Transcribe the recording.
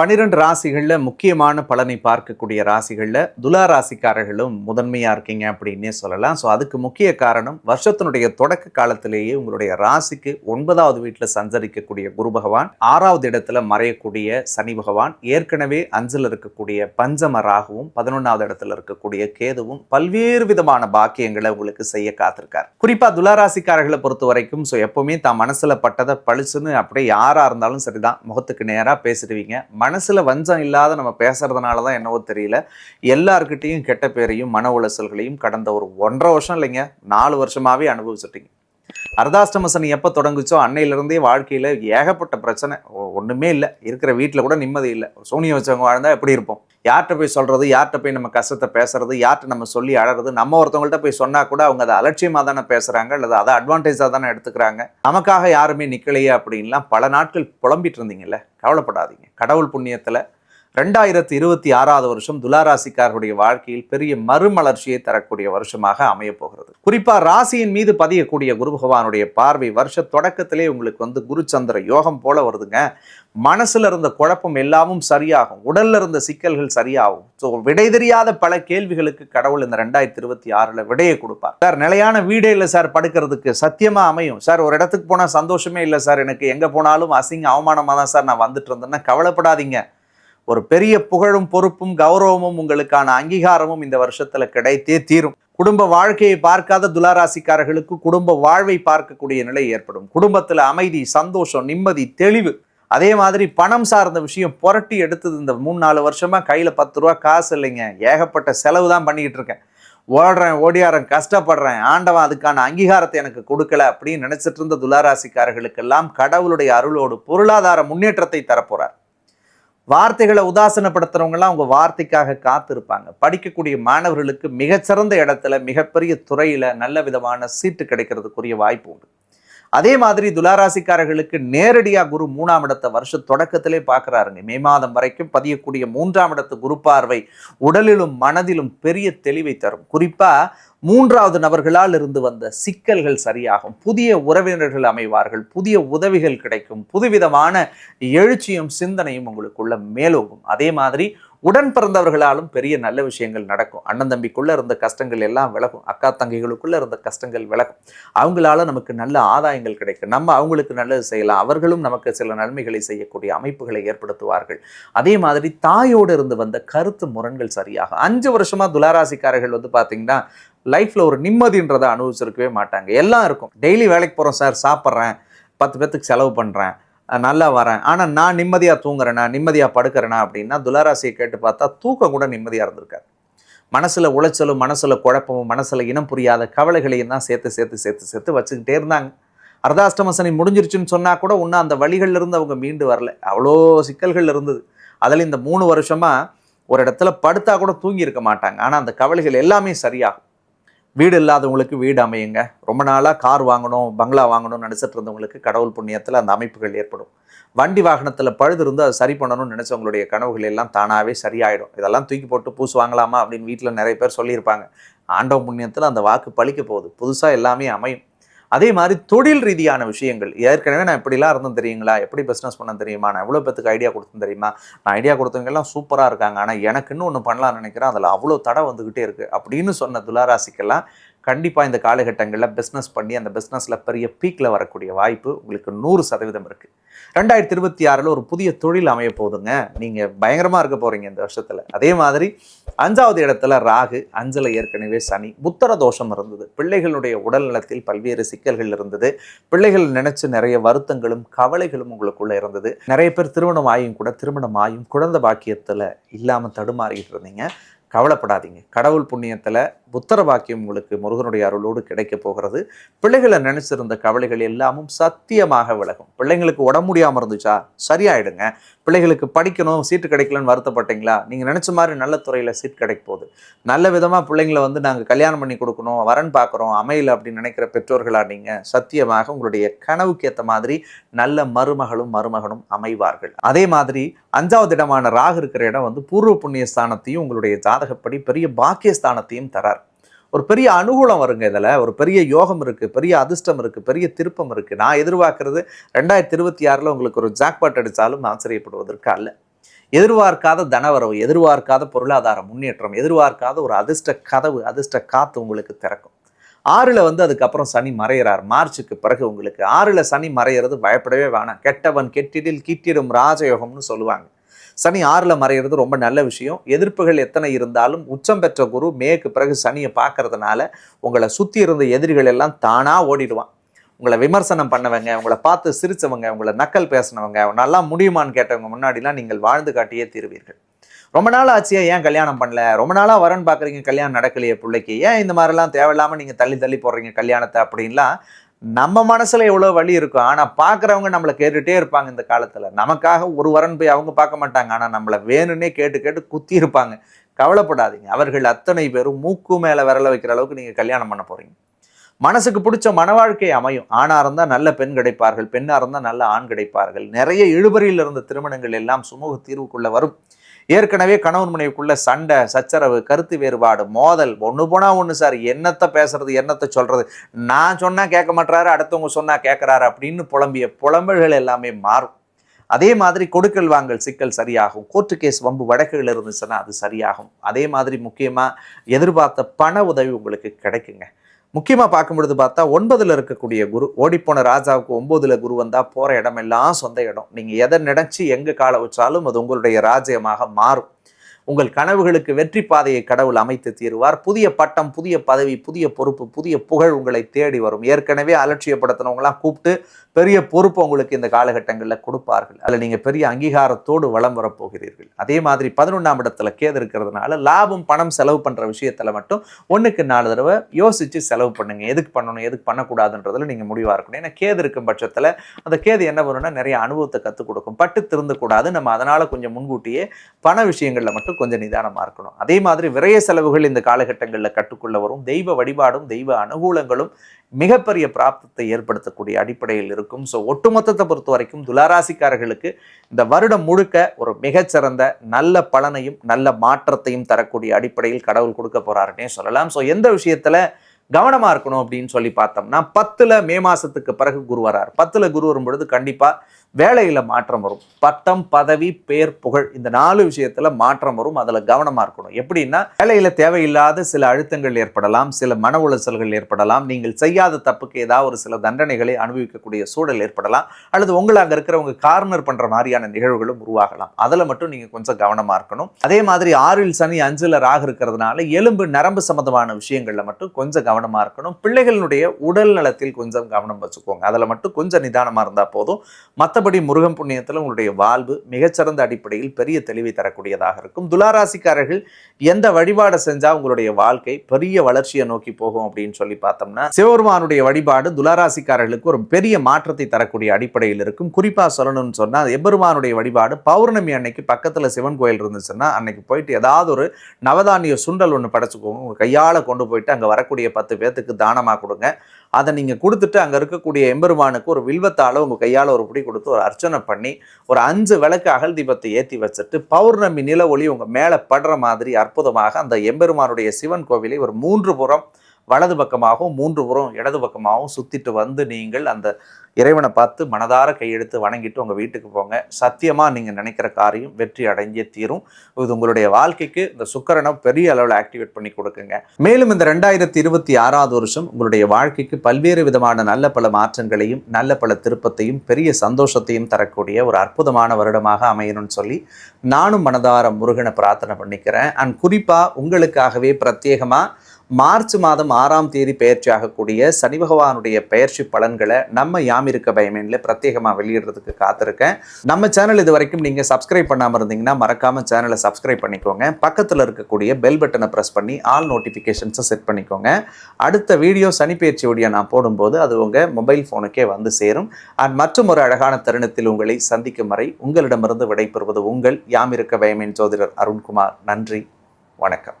பனிரெண்டு ராசிகளில் முக்கியமான பலனை பார்க்கக்கூடிய ராசிகளில் துலா ராசிக்காரர்களும் முதன்மையாக இருக்கீங்க அப்படின்னே சொல்லலாம். ஸோ அதுக்கு முக்கிய காரணம் வருஷத்தினுடைய தொடக்க காலத்திலேயே உங்களுடைய ராசிக்கு ஒன்பதாவது வீட்டில் சஞ்சரிக்கக்கூடிய குரு பகவான் ஆறாவது இடத்துல மறையக்கூடிய சனி பகவான் ஏற்கனவே அஞ்சில் இருக்கக்கூடிய பஞ்சம ராகுவும் பதினொன்றாவது இடத்துல இருக்கக்கூடிய கேதுவும் பல்வேறு விதமான பாக்கியங்களை உங்களுக்கு செய்ய காத்திருக்கார். குறிப்பாக துலா ராசிக்காரர்களை பொறுத்த வரைக்கும் ஸோ எப்பவுமே தான் மனசில் பட்டதை பளிச்சுன்னு அப்படியே யாராக இருந்தாலும் சரிதான் முகத்துக்கு நேராக பேசிடுவீங்க மனசில் வஞ்சம் இல்லாத நம்ம பேசுகிறதுனால தான் என்னவோ தெரியல. எல்லாருக்கிட்டேயும் கெட்ட பேரையும் மன உளைச்சல்களையும் கடந்த ஒரு ஒன்றரை வருஷம் இல்லைங்க நாலு வருஷமாவே அனுபவிச்சுட்டீங்க. அர்த்தாஷ்டம சனி எப்போ தொடங்குச்சோ அன்னையிலிருந்தே வாழ்க்கையில் ஏகப்பட்ட பிரச்சனை. ஒன்றுமே இல்லை. இருக்கிற வீட்டில் கூட நிம்மதி இல்லை. சோனியை வச்சவங்க வாழ்ந்தா எப்படி இருப்போம்? யார்கிட்ட போய் சொல்றது யார்கிட்ட போய் நம்ம கஷ்டத்தை பேசுறது யார்கிட்ட நம்ம சொல்லி அழறது நம்ம ஒருத்தவங்கள்ட்ட போய் சொன்னா கூட அவங்க அதை அலட்சியமாக தானே பேசுறாங்க அல்லது அதை அட்வான்டேஜாக தானே எடுத்துக்கிறாங்க. நமக்காக யாருமே நிக்கலையே அப்படின்லாம் பல நாட்கள் புலம்பிட்டு இருந்தீங்கல்ல? கவலைப்படாதீங்க. கடவுள் புண்ணியத்துல ரெண்டாயிரத்தி இருபத்தி ஆறாவது வருஷம் துலாராசிக்காரருடைய வாழ்க்கையில் பெரிய மறுமலர்ச்சியை தரக்கூடிய வருஷமாக அமைய போகிறது குறிப்பா ராசியின் மீது பதியக்கூடிய குரு பகவானுடைய பார்வை வருஷ தொடக்கத்திலே உங்களுக்கு வந்து குரு சந்திர யோகம் போல வருதுங்க. மனசுல இருந்த குழப்பம் எல்லாமும் சரியாகும். உடல்ல இருந்த சிக்கல்கள் சரியாகும். ஸோ விடை தெரியாத பல கேள்விகளுக்கு கடவுள் இந்த ரெண்டாயிரத்தி இருபத்தி ஆறில் விடையை கொடுப்பார். சார் நிலையான வீடே இல்லை சார் படுக்கிறதுக்கு. சத்தியமாக அமையும். சார் ஒரு இடத்துக்கு போனால் சந்தோஷமே இல்லை சார். எனக்கு எங்கே போனாலும் அசிங்க அவமானமாக தான் சார் நான் வந்துட்டு இருந்தேன்னா கவலைப்படாதீங்க. ஒரு பெரிய புகழும் பொறுப்பும் கௌரவமும் உங்களுக்கான அங்கீகாரமும் இந்த வருஷத்துல கிடைத்தே தீரும். குடும்ப வாழ்க்கையை பார்க்காத துளாராசிக்காரர்களுக்கு குடும்ப வாழ்வை பார்க்கக்கூடிய நிலை ஏற்படும். குடும்பத்துல அமைதி சந்தோஷம் நிம்மதி தெளிவு. அதே மாதிரி பணம் சார்ந்த விஷயம் புரட்டி எடுத்தது இந்த மூணு நாலு வருஷமா கையில பத்து ரூபா காசு இல்லைங்க. ஏகப்பட்ட செலவு தான் பண்ணிக்கிட்டு இருக்கேன். ஓடுறேன் ஓடியாரன் கஷ்டப்படுறேன். ஆண்டவன் அதுக்கான அங்கீகாரத்தை எனக்கு கொடுக்கல அப்படின்னு நினைச்சிட்டு இருந்த துளாராசிக்காரர்களுக்கெல்லாம் கடவுளுடைய அருளோடு பொருளாதார முன்னேற்றத்தை தரப்போறார். வார்த்தைகளை உதாசனப்படுத்துறவங்கலாம் அவங்க வார்த்தைக்காக காத்திருப்பாங்க. படிக்கக்கூடிய மாணவர்களுக்கு மிகச்சிறந்த இடத்துல மிகப்பெரிய துறையில நல்ல விதமான சீட்டு கிடைக்கிறதுக்குரிய வாய்ப்பு உண்டு. அதே மாதிரி துளாராசிக்காரர்களுக்கு நேரடியாக குரு மூணாம் இடத்தை வருஷ தொடக்கத்திலே பார்க்குறாருங்க மே மாதம் வரைக்கும் பதியக்கூடிய மூன்றாம் இடத்து குரு பார்வை உடலிலும் மனதிலும் பெரிய தெளிவை தரும். குறிப்பா மூன்றாவது நபர்களால் இருந்து வந்த சிக்கல்கள் சரியாகும். புதிய உறவினர்கள் அமைவார்கள். புதிய உதவிகள் கிடைக்கும். புதுவிதமான எழுச்சியும் சிந்தனையும் உங்களுக்குள்ள மேலோகும் அதே மாதிரி உடன் பிறந்தவர்களாலும் பெரிய நல்ல விஷயங்கள் நடக்கும். அண்ணன் தம்பிக்குள்ளே இருந்த கஷ்டங்கள் எல்லாம் விலகும். அக்கா தங்கைகளுக்குள்ளே இருந்த கஷ்டங்கள் விலகும். அவங்களால நமக்கு நல்ல ஆதாயங்கள் கிடைக்கும். நம்ம அவங்களுக்கு நல்லது செய்யலாம். அவர்களும் நமக்கு சில நன்மைகளை செய்யக்கூடிய அமைப்புகளை ஏற்படுத்துவார்கள். அதே மாதிரி தாயோடு இருந்து வந்த கருத்து முரண்கள் சரியாகும். அஞ்சு வருஷமாக துளாராசிக்காரர்கள் வந்து பார்த்தீங்கன்னா லைஃப்பில் ஒரு நிம்மதின்றதை அனுபவிச்சிருக்கவே மாட்டாங்க. எல்லாம் இருக்கும். டெய்லி வேலைக்கு போகிறோம் சார் சாப்பிட்றேன். பத்து பேர்த்துக்கு செலவு பண்ணுறேன் நல்லா வரேன். ஆனால் நான் நிம்மதியாக தூங்குறேனா நிம்மதியாக படுக்கிறேனா அப்படின்னா துளராசியை கேட்டு பார்த்தா தூக்கம் கூட நிம்மதியாக இருந்திருக்காரு மனசில் உளைச்சலும் மனசில் குழப்பமும் மனசில் இனம் புரியாத கவலைகளையும் தான் சேர்த்து சேர்த்து சேர்த்து சேர்த்து வச்சுக்கிட்டே இருந்தாங்க. அர்தாஷ்டமசனி முடிஞ்சிருச்சுன்னு சொன்னால் கூட இன்னும் அந்த வழிகள்ல இருந்து அவங்க மீண்டு வரல. அவ்வளோ சிக்கல்கள் இருந்தது. அதில் இந்த மூணு வருஷமாக ஒரு இடத்துல படுத்தா கூட தூங்கி இருக்க மாட்டாங்க. ஆனால் அந்த கவலைகள் எல்லாமே சரியாகும். வீடு இல்லாதவங்களுக்கு வீடு அமையுங்க. ரொம்ப நாளாக கார் வாங்கணும் பங்களா வாங்கணும்னு நினச்சிட்டு இருந்தவங்களுக்கு கடவுள் புண்ணியத்தில் அந்த அமைப்புகள் ஏற்படும். வண்டி வாகனத்தில் பழுது இருந்து அதை சரி பண்ணணும்னு நினச்சவங்களுடைய கனவுகள் எல்லாம் தானாகவே சரியாயிடும். இதெல்லாம் தூக்கி போட்டு பூசு வாங்கலாமா அப்படின்னு வீட்டில் நிறைய பேர் சொல்லியிருப்பாங்க. ஆண்டவ புண்ணியத்தில் அந்த வாக்கு பழிக்க போகுது. புதுசாக எல்லாமே அமையும். அதே மாதிரி தொழில் ரீதியான விஷயங்கள். ஏற்கனவே நான் இப்படிலாம் இருந்தேன் தெரியுங்களா? எப்படி பிஸ்னஸ் பண்ண தெரியுமா? நான் எவ்வளோ பேத்துக்கு ஐடியா கொடுத்தேன் தெரியுமா? நான் ஐடியா கொடுத்தவங்க எல்லாம் சூப்பராக இருக்காங்க. ஆனால் எனக்கு இன்னும் ஒன்று பண்ணலாம்னு நினைக்கிறேன். அதில் அவ்வளோ தடை வந்துக்கிட்டே இருக்குது அப்படின்னு சொன்ன துளாராசிக்கெல்லாம் கண்டிப்பாக இந்த காலகட்டங்களில் பிஸ்னஸ் பண்ணி அந்த பிஸ்னஸில் பெரிய பீக்கில் வரக்கூடிய வாய்ப்பு உங்களுக்கு நூறு சதவீதம் இருக்குது ரெண்டாயிரத்தி இருபத்தி ஆறில் ஒரு புதிய தொழில் அமைய போதுங்க நீங்கள் பயங்கரமாக இருக்க போகிறீங்க இந்த வருஷத்தில். அதே மாதிரி அஞ்சாவது இடத்துல ராகு அஞ்சல ஏற்கனவே சனி புத்தர தோஷம் இருந்தது. பிள்ளைகளுடைய உடல் நலத்தில் பல்வேறு சிக்கல்கள் இருந்தது. பிள்ளைகள் நினைச்சு நிறைய வருத்தங்களும் கவலைகளும் உங்களுக்குள்ள இருந்தது. நிறைய பேர் திருமணம் ஆயும் கூட திருமணம் ஆயும் குழந்தை பாக்கியத்தில் இல்லாமல் தடுமாறிக்கிட்டு இருந்தீங்க. கவலைப்படாதீங்க. கடவுள் புண்ணியத்தில் புத்தர பாக்கியம் உங்களுக்கு முருகனுடைய அருளோடு கிடைக்க போகிறது. பிள்ளைகளை நினைச்சிருந்த கவலைகள் எல்லாமும் சத்தியமாக விலகும். பிள்ளைங்களுக்கு உடம்பு முடியாமல் இருந்துச்சா? சரியாயிடுங்க. பிள்ளைகளுக்கு படிக்கணும் சீட்டு கிடைக்கலன்னு வருத்தப்பட்டீங்களா? நீங்கள் நினச்ச மாதிரி நல்ல துறையில் சீட் கிடைக்க போகுது. நல்ல விதமாக பிள்ளைங்களை வந்து நாங்கள் கல்யாணம் பண்ணி கொடுக்கணும் வரன் பார்க்குறோம் அமையல அப்படின்னு நினைக்கிற பெற்றோர்களாக நீங்கள் சத்தியமாக உங்களுடைய கனவுக்கு ஏற்ற மாதிரி நல்ல மருமகளும் மருமகனும் அமைவார்கள். அதே மாதிரி அஞ்சாவது இடமான ராகு இருக்கிற இடம் வந்து பூர்வ புண்ணிய ஸ்தானத்தையும் உங்களுடைய ஜாதகப்படி பெரிய பாக்கிய ஸ்தானத்தையும் தரார். ஒரு பெரிய அனுகூலம் வருங்க இதில். ஒரு பெரிய யோகம் இருக்குது பெரிய அதிர்ஷ்டம் இருக்குது பெரிய திருப்பம் இருக்குது நான் எதிர்பார்க்கறது ரெண்டாயிரத்தி இருபத்தி ஆறில் உங்களுக்கு ஒரு ஜாக்பாட் அடித்தாலும் ஆச்சரியப்படுவதற்கு அல்ல. எதிர்பார்க்காத தனவரவு எதிர்பார்க்காத பொருளாதார முன்னேற்றம் எதிர்பார்க்காத ஒரு அதிர்ஷ்ட கதவு அதிர்ஷ்ட காத்து உங்களுக்கு திறக்கும். ஆறில் வந்து அதுக்கப்புறம் சனி மறையிறார். மார்ச்சுக்கு பிறகு உங்களுக்கு ஆறில் சனி மறையிறது பயப்படவே வேணாம். கெட்டவன் கெட்டிடில் கீட்டிடும் ராஜயோகம்னு சொல்லுவாங்க. சனி ஆறில் மறைகிறது ரொம்ப நல்ல விஷயம். எதிர்ப்புகள் எத்தனை இருந்தாலும் உச்சம் பெற்ற குரு மேற்கு பிறகு சனியை பார்க்கறதுனால உங்களை சுற்றி இருந்த எதிரிகள் எல்லாம் தானாக ஓடிடுவான். உங்களை விமர்சனம் பண்ணவங்க உங்களை பார்த்து சிரித்தவங்க உங்களை நக்கல் பேசினவங்க நல்லா முடியுமான்னு கேட்டவங்க முன்னாடிலாம் நீங்கள் வாழ்ந்து காட்டியே தீருவீர்கள். ரொம்ப நாள் ஆச்சியா ஏன் கல்யாணம் பண்ணல? ரொம்ப நாளாக வரன் பார்க்குறீங்க கல்யாணம் நடக்கலையே பிள்ளைக்கு. ஏன் இந்த மாதிரிலாம் தேவையில்லாமல் நீங்கள் தள்ளி தள்ளி போடுறீங்க கல்யாணத்தை அப்படின்லாம் நம்ம மனசில் எவ்வளோ வழி இருக்கும் ஆனால் பார்க்குறவங்க நம்மளை கேட்டுகிட்டே இருப்பாங்க இந்த காலத்தில். நமக்காக ஒரு வரன் போய் அவங்க பார்க்க மாட்டாங்க. ஆனால் நம்மளை வேணும்னே கேட்டு கேட்டு குத்தி இருப்பாங்க. கவலைப்படாதீங்க. அவர்கள் அத்தனை பேரும் மூக்கு மேலே விரல வைக்கிற அளவுக்கு நீங்கள் கல்யாணம் பண்ண போகிறீங்க மனசுக்கு பிடிச்ச மன வாழ்க்கை அமையும். ஆணாக இருந்தால் நல்ல பெண் கிடைப்பார்கள். பெண்ணா இருந்தால் நல்ல ஆண் கிடைப்பார்கள். நிறைய இழுபறியில் இருந்த திருமணங்கள் எல்லாம் சுமூக தீர்வுக்குள்ளே வரும். ஏற்கனவே கணவன் மனைவிக்குள்ள சண்டை சச்சரவு கருத்து வேறுபாடு மோதல் ஒன்று போனால் ஒன்று சார். என்னத்தை பேசுறது என்னத்தை சொல்றது? நான் சொன்னால் கேட்க மாட்டாரு அடுத்தவங்க சொன்னால் கேட்குறாரு அப்படின்னு புலம்பிய புலம்பல்கள் எல்லாமே மாறும். அதே மாதிரி கொடுக்கல் வாங்கல் சிக்கல் சரியாகும். கோர்ட்டு கேஸ் வம்பு வழக்குகள் இருந்துச்சுன்னா அது சரியாகும். அதே மாதிரி முக்கியமாக எதிர்பார்த்த பண உதவி உங்களுக்கு கிடைக்குங்க. முக்கியமாக பார்க்கும்பொழுது பார்த்தா ஒன்பதில் இருக்கக்கூடிய குரு ஓடிப்போன ராஜாவுக்கு ஒன்பதுல குரு வந்தால் போகிற இடமெல்லாம் சொந்த இடம். நீங்கள் எதை நினச்சி எங்கே காலை வச்சாலும் அது உங்களுடைய ராஜ்யமாக மாறும். உங்கள் கனவுகளுக்கு வெற்றி பாதையை கடவுள் அமைத்து தீருவார். புதிய பட்டம் புதிய பதவி புதிய பொறுப்பு புதிய புகழ் உங்களை தேடி வரும். ஏற்கனவே அலட்சியப்படுத்தினவங்களாம் கூப்பிட்டு பெரிய பொறுப்பு உங்களுக்கு இந்த காலகட்டங்களில் கொடுப்பார்கள். அதில் நீங்கள் பெரிய அங்கீகாரத்தோடு வளம் வரப்போகிறீர்கள். அதே மாதிரி பதினொன்றாம் இடத்துல கேது இருக்கிறதுனால லாபம் பணம் செலவு பண்ணுற விஷயத்தில் மட்டும் ஒன்றுக்கு நாலு தடவை யோசித்து செலவு பண்ணுங்கள் எதுக்கு பண்ணணும் எதுக்கு பண்ணக்கூடாதுன்றதில் நீங்கள் முடிவாக இருக்கணும். ஏன்னா கேது இருக்கும் பட்சத்தில் அந்த கேது என்ன வரும்னா நிறைய அனுபவத்தை கற்றுக் கொடுக்கும். பட்டு திருந்தக்கூடாது நம்ம அதனால் கொஞ்சம் முன்கூட்டியே பண விஷயங்களில் மட்டும் கொஞ்சம் நிதானமாக இருக்கணும். அதே மாதிரி விரைய செலவுகள் இந்த காலகட்டங்களில் கட்டுக்குள்ள வரும். தெய்வ வழிபாடும் தெய்வ அனுகூலங்களும் மிகப்பெரிய பிராப்தத்தை ஏற்படுத்தக்கூடிய அடிப்படையில் இருக்கும். ஸோ ஒட்டுமொத்தத்தை பொறுத்த வரைக்கும் துளாராசிக்காரர்களுக்கு இந்த வருடம் முழுக்க ஒரு மிகச்சிறந்த நல்ல பலனையும் நல்ல மாற்றத்தையும் தரக்கூடிய அடிப்படையில் கடவுள் கொடுக்க போறாருன்னே சொல்லலாம். ஸோ எந்த விஷயத்துல கவனமாக இருக்கணும் அப்படின்னு சொல்லி பார்த்தோம்னா பத்தில் மே மாதத்துக்கு பிறகு குரு வரார். பத்தில் குரு வரும்பொழுது கண்டிப்பாக வேலையில் மாற்றம் வரும். பட்டம் பதவி பேர் புகழ் இந்த நாலு விஷயத்தில் மாற்றம் வரும். அதில் கவனமாக இருக்கணும். எப்படின்னா வேலையில் தேவையில்லாத சில அழுத்தங்கள் ஏற்படலாம் சில மன உளைச்சல்கள் ஏற்படலாம் நீங்கள் செய்யாத தப்புக்கு ஏதாவது ஒரு சில தண்டனைகளை அனுபவிக்கக்கூடிய சூழல் ஏற்படலாம் அல்லது உங்களை அங்கே இருக்கிறவங்க கார்னர் பண்ணுற மாதிரியான நிகழ்வுகளும் உருவாகலாம். அதில் மட்டும் நீங்கள் கொஞ்சம் கவனமாக இருக்கணும். அதே மாதிரி ஆறில் சனி அஞ்சில் ராக இருக்கிறதுனால எலும்பு நரம்பு சம்மந்தமான விஷயங்களில் மட்டும் கொஞ்சம் கவனமாக இருக்கணும். பிள்ளைகளுடைய உடல் நலத்தில் கொஞ்சம் கவனம் வச்சுக்கோங்க. அதில் மட்டும் கொஞ்சம் நிதானமாக இருந்தால் போதும். மற்ற மற்றபடி முருகன் புண்ணியத்தில் உங்களுடைய வாழ்வு மிகச்சிறந்த அடிப்படையில் பெரிய தெளிவை தரக்கூடியதாக இருக்கும். துளாராசிக்காரர்கள் எந்த வழிபாடை செஞ்சால் உங்களுடைய வாழ்க்கை பெரிய வளர்ச்சியை நோக்கி போகும் அப்படின்னு சொல்லி பார்த்தோம்னா சிவபெருமானுடைய வழிபாடு துளாராசிக்காரர்களுக்கு ஒரு பெரிய மாற்றத்தை தரக்கூடிய அடிப்படையில் இருக்கும். குறிப்பாக சொல்லணும்னு சொன்னால் எபெருமானுடைய வழிபாடு பௌர்ணமி அன்னைக்கு பக்கத்தில் சிவன் கோயில் இருந்துச்சுன்னா அன்னைக்கு போயிட்டு ஏதாவது ஒரு நவதானிய சுண்டல் ஒன்று படைச்சுக்கோங்க. உங்கள் கையால் கொண்டு போயிட்டு அங்கே வரக்கூடிய பத்து பேர்த்துக்கு தானமாக கொடுங்க. அதை நீங்கள் கொடுத்துட்டு அங்கே இருக்கக்கூடிய எம்பெருமானுக்கு ஒரு வில்வத்தால் உங்கள் கையால் ஒரு பிடி கொடுத்து ஒரு அர்ச்சனை பண்ணி ஒரு அஞ்சு விளக்கு அகல் தீபத்தை ஏற்றி வச்சுட்டு பௌர்ணமி நில ஒளி உங்கள் மேலே படுற மாதிரி அற்புதமாக அந்த எம்பெருமானுடைய சிவன் கோவிலை ஒரு மூன்று புறம் வலது பக்கமாகவும் மூன்று புறம் இடது பக்கமாகவும் சுற்றிட்டு வந்து நீங்கள் அந்த இறைவனை பார்த்து மனதார கையெடுத்து வணங்கிட்டு உங்கள் வீட்டுக்கு போங்க. சத்தியமாக நீங்கள் நினைக்கிற காரியம் வெற்றி அடைஞ்சே தீரும். இது உங்களுடைய வாழ்க்கைக்கு இந்த சுக்கரனை பெரிய அளவில் ஆக்டிவேட் பண்ணி கொடுக்குங்க. மேலும் இந்த ரெண்டாயிரத்தி இருபத்தி ஆறாவது வருஷம் உங்களுடைய வாழ்க்கைக்கு பல்வேறு விதமான நல்ல பல மாற்றங்களையும் நல்ல பல திருப்பத்தையும் பெரிய சந்தோஷத்தையும் தரக்கூடிய ஒரு அற்புதமான வருடமாக அமையணும்னு சொல்லி நானும் மனதார முருகனை பிரார்த்தனை பண்ணிக்கிறேன். அண்ட் குறிப்பாக உங்களுக்காகவே பிரத்யேகமாக மார்ச் மாதம் ஆறாம் தேதி பயிற்சியாகக்கூடிய சனி பகவானுடைய பயிற்சி பலன்களை நம்ம யாமிருக்க பயமேனில் பிரத்யேகமாக வெளியிடுறதுக்கு காத்திருக்கேன். நம்ம சேனல் இது வரைக்கும் நீங்கள் சப்ஸ்கிரைப் பண்ணாமல் இருந்தீங்கன்னா மறக்காமல் சேனலை சப்ஸ்கிரைப் பண்ணிக்கோங்க. பக்கத்தில் இருக்கக்கூடிய பெல் பட்டனை ப்ரெஸ் பண்ணி ஆல் நோட்டிஃபிகேஷன்ஸை செட் பண்ணிக்கோங்க. அடுத்த வீடியோ சனி பயிற்சியுடைய நான் போடும்போது அது உங்கள் மொபைல் ஃபோனுக்கே வந்து சேரும். அண்ட் மற்றும் ஒரு அழகான தருணத்தில் உங்களை சந்திக்கும் வரை உங்களிடமிருந்து விடைபெறுவது உங்கள் யாமிருக்க பயமேன் ஜோதிடர் அருண்குமார். நன்றி. வணக்கம்.